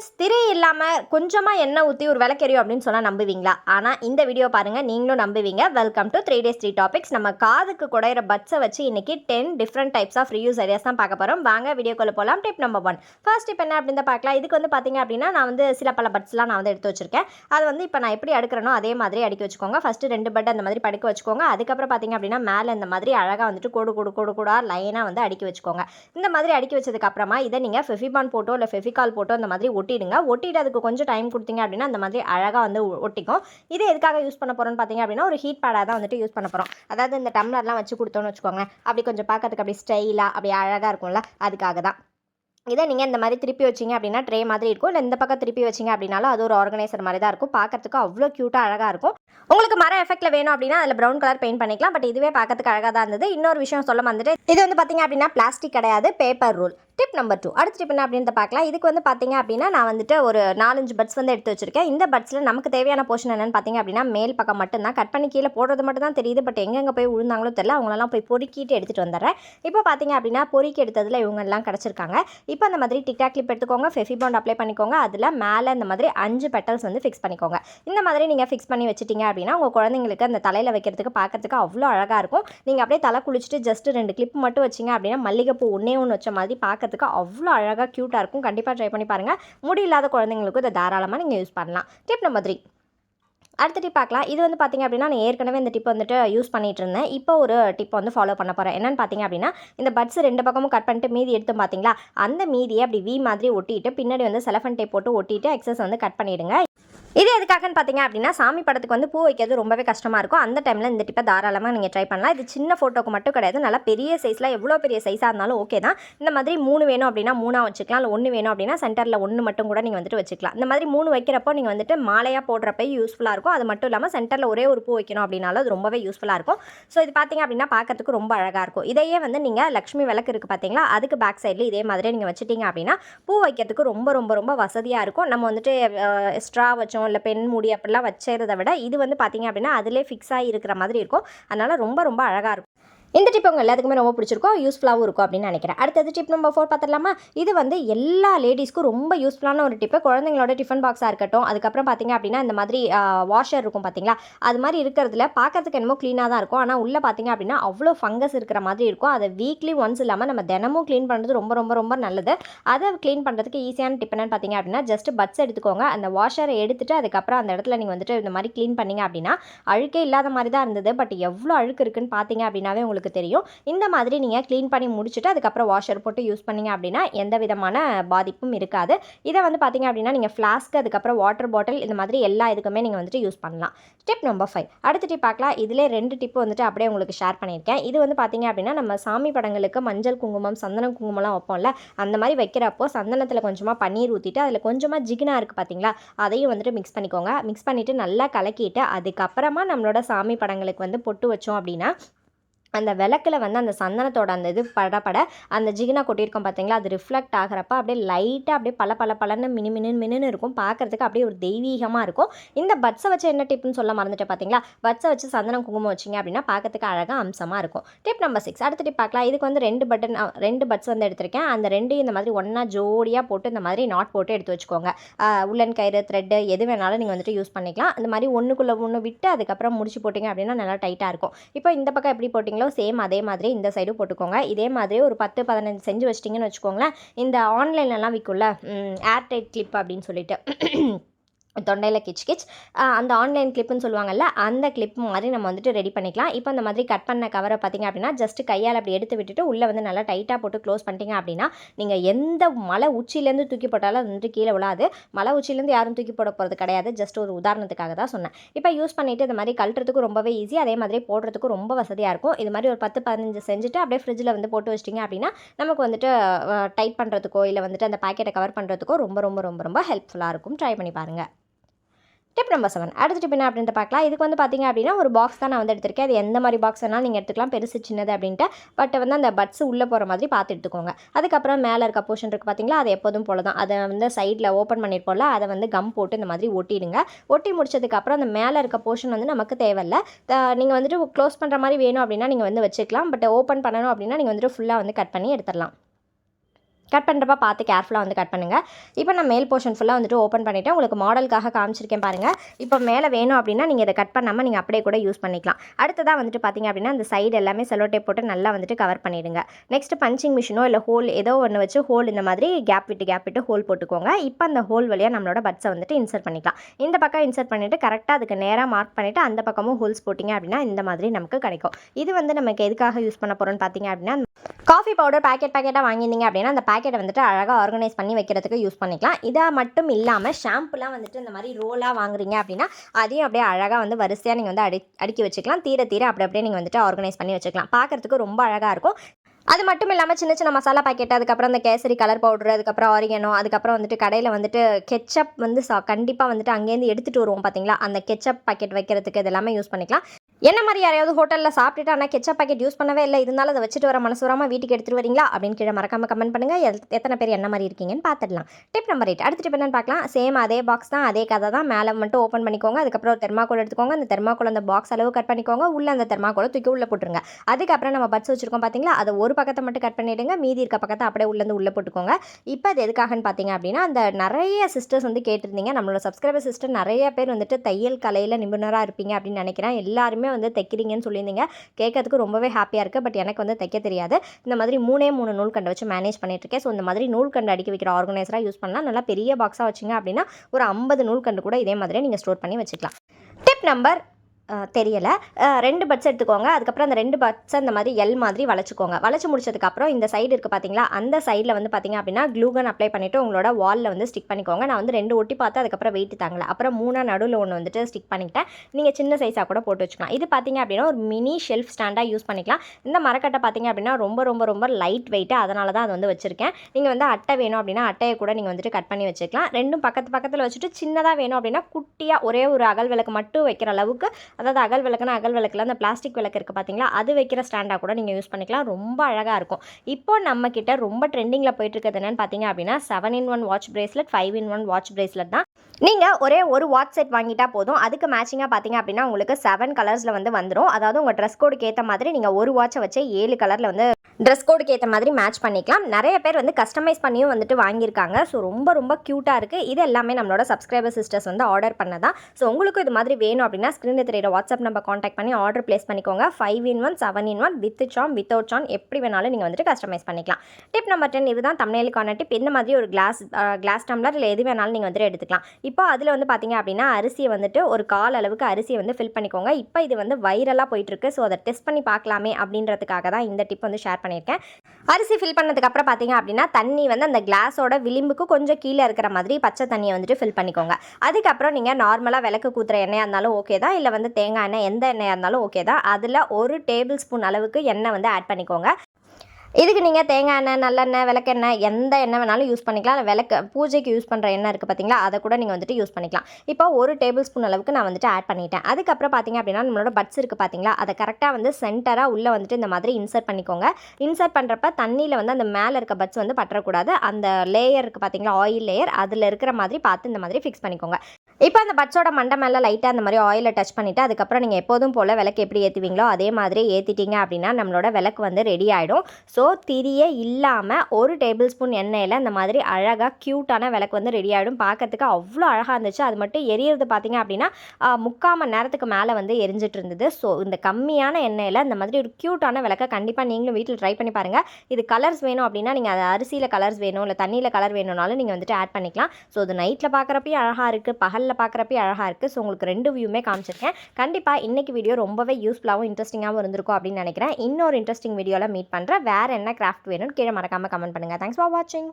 Friends திரி இல்லாமல் கொஞ்சமாக எண்ணெய் ஊற்றி ஒரு விளக்கெரியும் அப்படின்னு சொன்னால் நம்புவீங்களா? ஆனால் இந்த வீடியோ பாருங்கள் நீங்களும் நம்புவீங்க. Welcome to three days three topics நம்ம காதுக்கு குடையிற பட்ஸை வச்சு இன்னைக்கு ten different types of reuse ideas தான் பார்க்க போகிறோம் வாங்க வீடியோக்குள்ள போகலாம் tip number one first tip என்ன அப்படின்னு பார்க்கலாம். இதுக்கு வந்து பார்த்தீங்க அப்படின்னா நான் வந்து சில பல பட்ஸ்லாம் நான் வந்து எடுத்து வச்சிருக்கேன். அது வந்து இப்போ நான் எப்படி அடுக்கிறனோ அதே மாதிரி அடுக்கி வச்சுக்கோங்க. ஃபஸ்ட்டு ரெண்டு பட் அந்த மாதிரி படுக்க வச்சுக்கோங்க. அதுக்கப்புறம் பார்த்தீங்க அப்படின்னா மேலே இந்த மாதிரி அழகாக வந்துட்டு கோடு கோடு கோடு கூடா லைனாக வந்து அடுக்கி வச்சுக்கோங்க. இந்த மாதிரி அடுக்கி வச்சதுக்கப்புறமா இதை நீங்கள் ஃபெஃபிபான் போட்டோ இல்லை ஃபெஃபிகால் போட்டோ இந்த மாதிரி ஒட்டிடுங்க. ஒட்டிட்டு அதுக்கு கொஞ்சம் டைம் கொடுத்தீங்க அப்படின்னா அந்த மாதிரி அழகாக வந்து ஒட்டிக்கும். இது எதுக்காக யூஸ் பண்ண போகிறோம்னு பார்த்தீங்க அப்படின்னா ஒரு ஹீட் பேடாக தான் வந்துட்டு யூஸ் பண்ண போகிறோம் அதாவது இந்த டம்ளர்லாம் வச்சு கொடுத்தோன்னு வச்சுக்கோங்களேன். அப்படி கொஞ்சம் பார்க்கறதுக்கு அப்படி ஸ்டைலாக அப்படி அழகாக இருக்கும்ல. அதுக்காக தான். இதை நீங்கள் இந்த மாதிரி திருப்பி வச்சீங்க அப்படின்னா ட்ரே மாதிரி இருக்கும். இல்லை இந்த பக்கம் திருப்பி வச்சீங்க அப்படின்னாலும் அது ஒரு ஆர்கனைசர் மாதிரி தான் இருக்கும். பார்க்குறதுக்கு அவ்வளோ க்யூட்டாக அழகாக இருக்கும். உங்களுக்கு மர எஃபெக்ட்டில் வேணும் அப்படின்னா அதில் ப்ரௌன் கலர் பெயிண்ட் பண்ணிக்கலாம். பட் இதுவே பார்க்கறதுக்கு அழகாக தான் இருந்தது. இன்னொரு விஷயம் சொல்ல வந்துட்டு இது வந்து பார்த்தீங்க அப்படின்னா பிளாஸ்டிக் கிடையாது paper roll tip number two அடுத்த டிப் என்ன அப்படின்னு பார்க்கலாம். இதுக்கு வந்து பார்த்தீங்க அப்படின்னா நான் வந்துட்டு ஒரு நாலஞ்சு பட்ஸ் வந்து எடுத்து வச்சிருக்கேன். இந்த பட்ஸில் நமக்கு தேவையான போர்ஷன் என்னென்னு பார்த்தீங்க அப்படின்னா மேல் பக்கம் மட்டும்தான். கட் பண்ணி கீழே போடுறது மட்டும் தான் தெரியுது. பட் எங்கெங்கே போய் விழுந்தாங்களோ தெரியல. அவங்களெல்லாம் போய் பொறுக்கிட்டு எடுத்துகிட்டு வந்துடுறேன். இப்போ பார்த்தீங்க அப்படின்னா பொறுக்கி எடுத்ததில் இவங்கெல்லாம் கிடச்சிருக்காங்க. இப்போ அந்த மாதிரி டிக்டாக் கிளிப் எடுத்துக்கோங்க. ஃபெஃபிபாண்ட் அப்ளை பண்ணிக்கோங்க. அதில் மேலே இந்த மாதிரி அஞ்சு பெட்டல்ஸ் வந்து ஃபிக்ஸ் பண்ணிக்கோங்க. இந்த மாதிரி நீங்கள் ஃபிக்ஸ் பண்ணி வச்சுட்டிங்க அப்படின்னா உங்கள் குழந்தைங்களுக்கு அந்த தலையில் வைக்கிறதுக்கு பார்க்கறதுக்கு அவ்வளோ அழகாக இருக்கும். நீங்கள் அப்படியே தலை குளிச்சுட்டு ஜஸ்ட் ரெண்டு கிளிப் மட்டும் வச்சிங்க அப்படின்னா மல்லிகைப்பூ ஒன்றே ஒன்று வச்ச மாதிரி பார்க்கறதுக்கு அவ்வளோ அழகாக க்யூட்டாக இருக்கும். கண்டிப்பாக ட்ரை பண்ணி பாருங்கள் முடி இல்லாத குழந்தைங்களுக்கும் இதை தாராளமாக நீங்கள் யூஸ் பண்ணலாம். டிப் நம்பர் த்ரீ அடுத்த டிப் பார்க்கலாம். இது வந்து பார்த்தீங்க அப்படின்னா நான் ஏற்கனவே இந்த டிப் வந்துட்டு யூஸ் பண்ணிட்டு இருந்தேன். இப்போ ஒரு டிப் வந்து ஃபாலோ பண்ண போகிறேன் என்னென்னு பார்த்தீங்க அப்படின்னா இந்த பட்ஸ் ரெண்டு பக்கமும் கட் பண்ணிட்டு மீதி எடுத்து பார்த்தீங்களா அந்த மீதியை அப்படி வி மாதிரி ஒட்டிட்டு பின்னாடி வந்து செலஃபன் டேப் போட்டு ஒட்டிட்டு எக்ஸஸ் வந்து கட் பண்ணிவிடுங்க இது எதுக்காகன்னு பார்த்தீங்க அப்படின்னா சாமி படத்துக்கு வந்து பூ வைக்கிறது ரொம்பவே கஷ்டமாக இருக்கும். அந்த டைமில் இந்த டிப்பை தாராளமாக நீங்கள் ட்ரை பண்ணலாம். இது சின்ன ஃபோட்டோக்கு மட்டும் கிடையாது. நல்லா பெரிய சைஸில் எவ்வளோ பெரிய சைஸாக இருந்தாலும் ஓகே தான். இந்த மாதிரி மூணு வேணும் அப்படின்னா மூணாக வச்சுக்கலாம். இல்லை ஒன்று வேணும் அப்படின்னா சென்டரில் ஒன்று மட்டும் கூட நீங்கள் வந்துட்டு வச்சுக்கலாம். இந்த மாதிரி மூணு வைக்கிறப்போ நீங்கள் வந்துட்டு மாலையாக போடுறப்ப யூஸ்ஃபுல்லாக இருக்கும். அது மட்டும் இல்லாமல் சென்டரில் ஒரே ஒரு பூ வைக்கணும் அப்படின்னாலும் அது ரொம்பவே யூஸ்ஃபுல்லாக இருக்கும். ஸோ இது பார்த்தீங்க அப்படின்னா பார்க்கறதுக்கு ரொம்ப அழகாக இருக்கும். இதையே வந்து நீங்கள் லக்ஷ்மி விளக்கு இருக்குது பார்த்தீங்களா? அதுக்கு பேக் சைடில் இதே மாதிரி நீங்கள் வச்சுட்டீங்க அப்படின்னா பூ வைக்கிறதுக்கு ரொம்ப ரொம்ப ரொம்ப வசதியாக இருக்கும். நம்ம வந்துட்டு ஸ்ட்ரா வச்சோம் இல்லை பெண் மூடி அப்படிலாம் வச்சுறத விட இது வந்து பார்த்திங்க அப்படின்னா அதிலே ஃபிக்ஸ் ஆகி இருக்கிற மாதிரி இருக்கும். அதனால் ரொம்ப ரொம்ப அழகாக இருக்கும். இந்த டிப் உங்கள் எல்லாத்துக்குமே ரொம்ப பிடிச்சிருக்கும் யூஸ்ஃபுல்லாகவும் இருக்கும் அப்படின்னு நினைக்கிறேன். அடுத்தது டிப் நம்பர் ஃபோர் பார்த்துடலாமா? இது வந்து எல்லா லேடிஸ்க்கும் ரொம்ப யூஸ்ஃபுல்லான ஒரு டிப்பு குழந்தைங்களோட டிஃபன் பாக்ஸாக இருக்கட்டும் அதுக்கப்புறம் பார்த்தீங்க அப்படின்னா இந்த மாதிரி வாஷர் இருக்கும் பார்த்தீங்களா அது மாதிரி இருக்கிறதுல பார்க்கறதுக்கு என்னமோ க்ளீனாக தான் இருக்கும். ஆனால் உள்ளே பார்த்தீங்க அப்படின்னா அவ்வளோ ஃபங்கஸ் இருக்கிற மாதிரி இருக்கும். அதை வீக்லி ஒன்ஸ் இல்லாமல் நம்ம தினமும் க்ளீன் பண்ணுறது ரொம்ப ரொம்ப ரொம்ப நல்லது. அதை க்ளீன் பண்ணுறதுக்கு ஈஸியான டிப் என்னன்னு பார்த்தீங்க அப்படின்னா ஜஸ்ட் பட்ஸ் எடுத்துக்கோங்க. அந்த வாஷரை எடுத்துகிட்டு அதுக்கப்புறம் அந்த இடத்துல நீங்கள் வந்துட்டு இந்த மாதிரி க்ளீன் பண்ணீங்க அப்படின்னா அழுக்கே இல்லாத மாதிரி தான் இருந்தது. பட் எவ்வளோ அழுக்கு இருக்குன்னு பார்த்தீங்க அப்படின்னாவே உங்களுக்கு தெரியும். இந்த மாதிரி நீங்கள் க்ளீன் பண்ணி முடிச்சுட்டு அதுக்கப்புறம் வாஷர் போட்டு யூஸ் பண்ணீங்க அப்படின்னா எந்த விதமான பாதிப்பும் இருக்காது. இதை வந்து பார்த்தீங்க அப்படின்னா நீங்கள் ஃப்ளாஸ்க் அதுக்கப்புறம் வாட்டர் பாட்டில் இந்த மாதிரி எல்லா இதுக்குமே நீங்கள் வந்துட்டு யூஸ் பண்ணலாம். ஸ்டெப் நம்பர் ஃபைவ் அடுத்த டிப் பார்க்கலாம். இதிலே ரெண்டு டிப் வந்துட்டு அப்படியே உங்களுக்கு ஷேர் பண்ணியிருக்கேன். இது வந்து பார்த்தீங்க அப்படின்னா நம்ம சாமி படங்களுக்கு மஞ்சள் குங்குமம் சந்தனம் குங்குமம்லாம் வைப்போம்ல அந்த மாதிரி வைக்கிறப்போ சந்தனத்தில் கொஞ்சமாக பன்னீர் ஊற்றிட்டு அதில் கொஞ்சமாக ஜிகினா இருக்குது பார்த்தீங்களா அதையும் வந்துட்டு மிக்ஸ் பண்ணிக்கோங்க. மிக்ஸ் பண்ணிவிட்டு நல்லா கலக்கிட்டு அதுக்கப்புறமா நம்மளோட சாமி படங்களுக்கு வந்து பொட்டு வச்சோம் அப்படின்னா அந்த விளக்கில் வந்து அந்த சந்தனத்தோட அந்த இது பட பட அந்த ஜிகினா கொட்டியிருக்கோம் பார்த்தீங்களா அது ரிஃப்ளெக்ட் ஆகிறப்ப அப்படியே லைட்டாக அப்படியே பல பல பலன்னு மினு மினு மினுன்னு இருக்கும். பார்க்கறதுக்கு அப்படியே ஒரு தெய்வீகமாக இருக்கும். இந்த பட்ஸை வச்சு என்ன டிப்னு சொல்ல மறந்துட்டேன் பார்த்தீங்களா பட்ஸை வச்சு சந்தனம் குங்குமம் வச்சிங்க அப்படின்னா பார்க்கறதுக்கு அழகாக அம்சமாக இருக்கும். டிப் நம்பர் சிக்ஸ் அடுத்த டிப் பார்க்கலாம் இதுக்கு வந்து ரெண்டு பட்டன் ரெண்டு பட்ஸ் வந்து எடுத்திருக்கேன். அந்த ரெண்டையும் இந்த மாதிரி ஒன்றா ஜோடியாக போட்டு இந்த மாதிரி நாட் போட்டு எடுத்து வச்சுக்கோங்க. உள்ளன் கயிறு த்ரெட்டு எது வேணாலும் நீங்கள் வந்துட்டு யூஸ் பண்ணிக்கலாம். இந்த மாதிரி ஒன்றுக்குள்ளே ஒன்று விட்டு அதுக்கப்புறம் முடிச்சு போட்டிங்க அப்படின்னா நல்லா டைட்டாக இருக்கும். இப்போ இந்த பக்கம் எப்படி போட்டிங்க போட்டிங்களோ சேம் அதே மாதிரி இந்த சைடும் போட்டுக்கோங்க. இதே மாதிரி ஒரு பத்து பதினஞ்சு செஞ்சு வச்சிட்டிங்கன்னு வச்சுக்கோங்களேன் இந்த ஆன்லைன்லலாம் விற்கும்ல ஏர்டைட் கிளிப் அப்படின்னு சொல்லிட்டு. தொண்டையில் கிச் கிச். அந்த ஆன்லைன் கிளிப்புன்னு சொல்லுவாங்கல்ல அந்த கிளிப் மாதிரி நம்ம வந்துட்டு ரெடி பண்ணிக்கலாம். இப்போ அந்த மாதிரி கட் பண்ண கவரை பார்த்தீங்க அப்படின்னா ஜஸ்ட் கையால் அப்படி எடுத்து விட்டுட்டு உள்ளே வந்து நல்லா டைட்டாக போட்டு க்ளோஸ் பண்ணிட்டீங்க அப்படின்னா நீங்கள் எந்த மலை உச்சியிலேருந்து தூக்கி போட்டாலும் அது வந்துட்டு கீழே விழாது. மலை உச்சியிலேருந்து யாரும் தூக்கி போட போகிறது கிடையாது. ஜஸ்ட் ஒரு உதாரணத்துக்காக தான் சொன்னேன். இப்போ யூஸ் பண்ணிவிட்டு இந்த மாதிரி கழட்டுறதுக்கு ரொம்பவே ஈஸி அதே மாதிரி போடுறதுக்கு ரொம்ப வசதியாக இருக்கும். இது மாதிரி ஒரு பத்து பதினஞ்சு செஞ்சுட்டு அப்படியே ஃப்ரிட்ஜில் வந்து போட்டு வச்சிட்டிங்க அப்படின்னா நமக்கு வந்துட்டு டைட் பண்ணுறதுக்கோ இல்லை வந்துட்டு அந்த பாக்கெட்டை கவர் பண்ணுறதுக்கோ ரொம்ப ரொம்ப ரொம்ப ரொம்ப ஹெல்ப்ஃபுல்லாக இருக்கும். ட்ரை பண்ணி பாருங்கள் டிப் நம்பர் செவன் அடுத்த டிப் என்ன அப்படின்ட்டு பார்க்கலாம். இதுக்கு வந்து பார்த்தீங்க அப்படின்னா ஒரு பாக்ஸ் தான் நான் வந்து எடுத்திருக்கேன். அது எந்த மாதிரி பாக்ஸ் வேணாலும் நீங்கள் எடுத்துக்கலாம். பெருசு சின்னது அப்படின்ட்டு. பட் வந்து அந்த பட்ஸ் உள்ளே போகிற மாதிரி பார்த்து எடுத்துக்கோங்க. அதுக்கப்புறம் மேலே இருக்க போர்ஷன் இருக்குது பார்த்தீங்களா அது எப்போதும் போல தான் அதை வந்து சைடில் ஓப்பன் பண்ணியிருப்போம்ல அதை வந்து கம் போட்டு இந்த மாதிரி ஒட்டிடுங்க. ஒட்டி முடிச்சதுக்கப்புறம் அந்த மேலே இருக்க போர்ஷன் வந்து நமக்கு தேவையில்ல. நீங்கள் வந்துட்டு க்ளோஸ் பண்ணுற மாதிரி வேணும் அப்படின்னா நீங்கள் வந்து வச்சுக்கலாம். பட் ஓப்பன் பண்ணணும் அப்படின்னா நீங்கள் வந்துட்டு ஃபுல்லாக வந்து கட் பண்ணி எடுத்துடலாம். கட் பண்ணுறப்ப பார்த்து கேர்ஃபுல்லாக வந்து கட் பண்ணுங்கள் இப்போ நான் மேல் போர்ஷன் ஃபுல்லாக வந்துட்டு ஓப்பன் பண்ணிவிட்டேன் உங்களுக்கு மாடலுக்காக காமிச்சிருக்கேன் பாருங்கள் இப்போ மேலே வேணும் அப்படின்னா நீங்கள் இதை கட் பண்ணாமல் நீங்கள் அப்படியே கூட யூஸ் பண்ணிக்கலாம். அடுத்ததாக வந்துட்டு பார்த்தீங்க அப்படின்னா அந்த சைடு எல்லாமே செலோ டேப் போட்டு நல்லா வந்துட்டு கவர் பண்ணிவிடுங்க நெக்ஸ்ட் பஞ்சிங் மிஷினோ இல்லை ஹோல் ஏதோ ஒன்று வச்சு ஹோல் இந்த மாதிரி கேப் விட்டு கேப் விட்டு ஹோல் போட்டுக்கோங்க. இப்போ அந்த ஹோல் வழியாக நம்மளோட பட்ஸை வந்துட்டு இன்சர்ட் பண்ணிக்கலாம். இந்த பக்கம் இன்சர்ட் பண்ணிவிட்டு கரெக்டாக அதுக்கு நேராக மார்க் பண்ணிவிட்டு அந்த பக்கமும் ஹோல்ஸ் போட்டிங்க அப்படின்னா இந்த மாதிரி நமக்கு கிடைக்கும். இது வந்து நமக்கு எதுக்காக யூஸ் பண்ண போகிறோம்னு பார்த்தீங்க அப்படின்னா காஃபி பவுடர் பேக்கெட் பேக்கெட்டாக வாங்கியிருந்தீங்க அப்படின்னா அந்த பேக்கெட்டை வந்துட்டு அழகாக ஆர்கனைஸ் பண்ணி வைக்கிறதுக்கு யூஸ் பண்ணிக்கலாம். இதை மட்டும் இல்லாமல் ஷாம்புலாம் வந்துட்டு இந்த மாதிரி ரோலாக வாங்குறீங்க அப்படின்னா அதையும் அப்படியே அழகாக வந்து வரிசையாக நீங்கள் வந்து அடி அடுக்கி வச்சுக்கலாம். தீர தீர அப்படி அப்படியே நீங்கள் வந்துட்டு ஆர்கனைஸ் பண்ணி வச்சுக்கலாம். பார்க்கறதுக்கு ரொம்ப அழகாக இருக்கும். அது மட்டும் இல்லாமல் சின்ன சின்ன மசாலா பாக்கெட் அதுக்கப்புறம் அந்த கேசரி கலர் பவுடர் அதுக்கப்புறம் ஆரிகனோ அதுக்கப்புறம் வந்துட்டு கடையில் வந்துட்டு கெச்சப் வந்து சா கண்டிப்பாக வந்துட்டு அங்கேருந்து எடுத்துகிட்டு வருவோம் பார்த்தீங்களா அந்த கெச்சப் பாக்கெட் வைக்கிறதுக்கு இதெல்லாமே யூஸ் பண்ணிக்கலாம். என்ன மாதிரி யாரையாவது ஹோட்டலில் சாப்பிட்டுட்டு ஆனால் கெச்சப் பாக்கெட் யூஸ் பண்ணவே இல்லை இருந்தாலும் அதை வச்சுட்டு வர மனசு வராமல் வீட்டுக்கு எடுத்துகிட்டு வரீங்களா? அப்படின்னு கீழே மறக்காம கமெண்ட் பண்ணுங்கள் எத்- எத்தனை பேர் என்ன மாதிரி இருக்கீங்கன்னு பார்த்துடலாம். டிப் நம்பர் எயிட் அடுத்த டிப் என்னன்னு பார்க்கலாம். சேம் அதே பாக்ஸ் தான் அதே கதை தான். மேலே மட்டும் ஓப்பன் பண்ணிக்கோங்க. அதுக்கப்புறம் ஒரு தெர்மாக்கோல் எடுத்துக்கோங்க. அந்த தெர்மாக்கோல் அந்த பாக்ஸ் அளவு கட் பண்ணிக்கோங்க. உள்ளே அந்த தெர்மாக்கோலை தூக்கி உள்ளே போட்டுருங்க. அதுக்கப்புறம் நம்ம பட்ஸ் வச்சிருக்கோம் பார்த்தீங்களா? அதை ஒரு பக்கத்தை மட்டும் கட் பண்ணிவிடுங்க மீதி இருக்க பக்கத்தை அப்படியே உள்ளேருந்து உள்ளே போட்டுக்கோங்க. இப்போ அது எதுக்காகன்னு பார்த்தீங்க அப்படின்னா அந்த நிறைய சிஸ்டர்ஸ் வந்து கேட்டிருந்தீங்க. நம்மளோட சப்ஸ்கிரைபர் சிஸ்டர் நிறைய பேர் வந்துட்டு தையல் கலையில் நிபுணராக இருப்பீங்க அப்படின்னு நினைக்கிறேன். எல்லாருமே வந்து தைக்கிறீங்கன்னு சொல்லியிருந்தீங்க. கேட்கறதுக்கு ரொம்பவே ஹாப்பியாக இருக்குது பட் எனக்கு வந்து தைக்க தெரியாது. இந்த மாதிரி மூணே மூணு நூல் கண்டை வச்சு மேனேஜ் பண்ணிட்டு இருக்கேன். ஸோ இந்த மாதிரி நூல் கண்டு அடிக்க வைக்கிற ஆர்கனைசராக யூஸ் பண்ணலாம். நல்லா பெரிய பாக்ஸாக வச்சிங்க அப்படின்னா ஒரு ஐம்பது நூல் கண்டு கூட இதே மாதிரி நீங்கள் ஸ்டோர் பண்ணி வச்சுக்கலாம். டிப் நம்பர் தெரியலை. ரெண்டு பட்ஸ் எடுத்துக்கோங்க. அதுக்கப்புறம் அந்த ரெண்டு பட்ஸை இந்த மாதிரி எல் மாதிரி வளைச்சிக்கோங்க. வளைச்சி முடிச்சதுக்கப்புறம் இந்த சைடு இருக்குது பார்த்தீங்களா அந்த சைடில் வந்து பார்த்தீங்க அப்படின்னா க்ளூகன் அப்ளை பண்ணிவிட்டு உங்களோட வாலில் வந்து ஸ்டிக் பண்ணிக்கோங்க. நான் வந்து ரெண்டு ஒட்டி பார்த்து அதுக்கப்புறம் வெயிட் தாங்கல. அப்புறம் மூணா நடுவில் ஒன்று வந்துட்டு ஸ்டிக் பண்ணிக்கிட்டேன். நீங்கள் சின்ன சைஸாக கூட போட்டு வச்சுக்கலாம். இது பார்த்தீங்க அப்படின்னா ஒரு மினி ஷெல்ஃப் ஸ்டாண்டாக யூஸ் பண்ணிக்கலாம். இந்த மரக்கட்டை பார்த்தீங்க அப்படின்னா ரொம்ப ரொம்ப ரொம்ப லைட் வெயிட்டு அதனால தான் அது வந்து வச்சிருக்கேன். நீங்கள் வந்து அட்டை வேணும் அப்படின்னா அட்டையை கூட நீங்கள் வந்துட்டு கட் பண்ணி வச்சுக்கலாம். ரெண்டும் பக்கத்து பக்கத்தில் வச்சுட்டு சின்னதாக வேணும் அப்படின்னா குட்டியாக ஒரே ஒரு அகல் விளக்கு மட்டும் வைக்கிற அளவுக்கு அதாவது அகல் விளக்குனா அகல் விளக்கில் அந்த பிளாஸ்டிக் விளக்கு இருக்குது பார்த்தீங்களா அது வைக்கிற ஸ்டாண்டாக கூட நீங்கள் யூஸ் பண்ணிக்கலாம். ரொம்ப அழகாக இருக்கும். இப்போ நம்மக்கிட்ட ரொம்ப ட்ரெண்டிங்கில் போயிட்டு இருக்கிறது என்னென்னு பார்த்தீங்க அப்படின்னா seven in one watch bracelet five in one watch bracelet தான் நீங்கள் ஒரே ஒரு வாட்ச் செட் வாங்கிட்டா போதும். அதுக்கு மேட்சிங்காக பார்த்தீங்க அப்படின்னா உங்களுக்கு செவன் கலர்ஸில் வந்து வந்துடும் அதாவது உங்கள் ட்ரெஸ் கோடுக்கு ஏற்ற மாதிரி நீங்கள் ஒரு வாட்சை வச்சு ஏழு கலரில் வந்து ட்ரெஸ் கோடுக்கு ஏற்ற மாதிரி மேட்ச் பண்ணிக்கலாம். நிறைய பேர் வந்து கஸ்டமைஸ் பண்ணியும் வந்துட்டு வாங்கியிருக்காங்க. ஸோ ரொம்ப ரொம்ப க்யூட்டாக இருக்குது இது எல்லாமே நம்மளோட சப்ஸ்கிரைபர் சிஸ்டர்ஸ் வந்து ஆர்டர் பண்ணதான். ஸோ உங்களுக்கும் இது மாதிரி வேணும் அப்படின்னா ஸ்க்ரீனில் தெரியிற வாட்ஸ்அப் நம்பர் காண்டாக்ட் பண்ணி ஆர்டர் ப்ளேஸ் பண்ணிக்கோங்க. Five in one seven in one with charm without charm எப்படி வேணாலும் நீங்கள் வந்துட்டு கஸ்டமைஸ் பண்ணிக்கலாம். டிப் நம்பர் டென் இதுதான் தமிழுக்கான டிப் இந்த மாதிரி ஒரு கிளாஸ் கிளாஸ் டம்ளர் இல்லை எது வேணாலும் நீங்கள் வந்துட்டு எடுத்துக்கலாம். இப்போ அதில் வந்து பார்த்தீங்க அப்படின்னா அரிசியை வந்துட்டு ஒரு கால் அளவுக்கு அரிசியை வந்து ஃபில் பண்ணிக்கோங்க. இப்போ இது வந்து வைரலாக போயிட்டுருக்கு. ஸோ அதை டெஸ்ட் பண்ணி பார்க்கலாமே அப்படின்றதுக்காக தான் இந்த டிப் வந்து ஷேர் பண்ணியிருக்கேன். அரிசி ஃபில் பண்ணதுக்கப்புறம் பார்த்தீங்க அப்படின்னா தண்ணி வந்து அந்த கிளாஸோட விளிம்புக்கு கொஞ்சம் கீழே இருக்கிற மாதிரி பச்சை தண்ணியை வந்துட்டு ஃபில் பண்ணிக்கோங்க. அதுக்கப்புறம் நீங்கள் நார்மலாக விளக்கு கூத்துற எண்ணெயாக இருந்தாலும் ஓகே தான். இல்லை வந்து தேங்காய் எண்ணெய் எந்த எண்ணெயாக இருந்தாலும் ஓகே தான். அதில் ஒரு டேபிள் ஸ்பூன் அளவுக்கு எண்ணெய் வந்து ஆட் பண்ணிக்கோங்க. இதுக்கு நீங்கள் தேங்காய் எண்ணெய் நல்லெண்ணெய் விளக்கெண்ணெய் எந்த எண்ணெய் வேணாலும் யூஸ் பண்ணிக்கலாம். இல்லை விளக்கு பூஜைக்கு யூஸ் பண்ணுற எண்ணெய் இருக்குது பார்த்தீங்களா அதை கூட நீங்கள் வந்துட்டு யூஸ் பண்ணிக்கலாம். இப்போ ஒரு டேபிள் ஸ்பூன் அளவுக்கு நான் வந்துட்டு ஆட் பண்ணிட்டேன். அதுக்கப்புறம் பார்த்தீங்க அப்படின்னா நம்மளோட பட்ஸ் இருக்குது பார்த்தீங்களா அதை கரெக்டாக வந்து சென்டராக உள்ளே வந்துட்டு இந்த மாதிரி இன்சர்ட் பண்ணிக்கோங்க. இன்சர்ட் பண்ணுறப்ப தண்ணியில் வந்து அந்த மேலே இருக்க பட்ஸ் வந்து பற்றக்கூடாது. அந்த லேயர் இருக்குது பார்த்தீங்களா ஆயில் லேயர் அதில் இருக்கிற மாதிரி பார்த்து இந்த மாதிரி ஃபிக்ஸ் பண்ணிக்கோங்க. இப்போ அந்த பட்ஸோட மண்டை மேலே லைட்டாக அந்த மாதிரி ஆயிலை டச் பண்ணிவிட்டு அதுக்கப்புறம் நீங்கள் எப்போதும் போல் விளக்கு எப்படி ஏற்றுவீங்களோ அதே மாதிரி ஏற்றிட்டீங்க அப்படின்னா நம்மளோட விளக்கு வந்து ரெடி ஆகிடும் ஸோ திரியே இல்லாமல் ஒரு டேபிள் ஸ்பூன் எண்ணெயில் அந்த மாதிரி அழகாக க்யூட்டான விளக்கு வந்து ரெடி ஆகிடும் பார்க்கறதுக்கு அவ்வளோ அழகாக இருந்துச்சு. அது மட்டும் எரியறது பார்த்தீங்க அப்படின்னா முக்கால் மணி நேரத்துக்கு மேலே வந்து எரிஞ்சிட்டு இருந்தது. ஸோ இந்த கம்மியான எண்ணெயில் இந்த மாதிரி ஒரு க்யூட்டான விளக்கை கண்டிப்பாக நீங்களும் வீட்டில் ட்ரை பண்ணி பாருங்கள் இது கலர்ஸ் வேணும் அப்படின்னா நீங்கள் அது அரிசியில் கலர்ஸ் வேணும் இல்லை தண்ணியில் கலர் வேணும்னாலும் நீங்கள் வந்துட்டு ஆட் பண்ணிக்கலாம். ஸோ இது நைட்டில் பார்க்குறப்பையும் அழகாக இருக்குது பகலில் பார்க்குறப்பையும் அழகாக இருக்குது ஸோ உங்களுக்கு ரெண்டு வியூமே காமிச்சிருக்கேன். கண்டிப்பாக இன்னைக்கு வீடியோ ரொம்பவே யூஸ்ஃபுல்லாகவும் இன்ட்ரெஸ்டிங்காகவும் இருந்திருக்கும் அப்படின்னு நினைக்கிறேன். இன்னொரு இன்ட்ரெஸ்டிங் வீடியோவில் மீட் பண்ணுறேன் வேறு என்ன கிராஃப்ட் வேணும்னு கீழே மறக்காமல் கமெண்ட் பண்ணுங்கள் தேங்க்ஸ் ஃபார் வாட்சிங்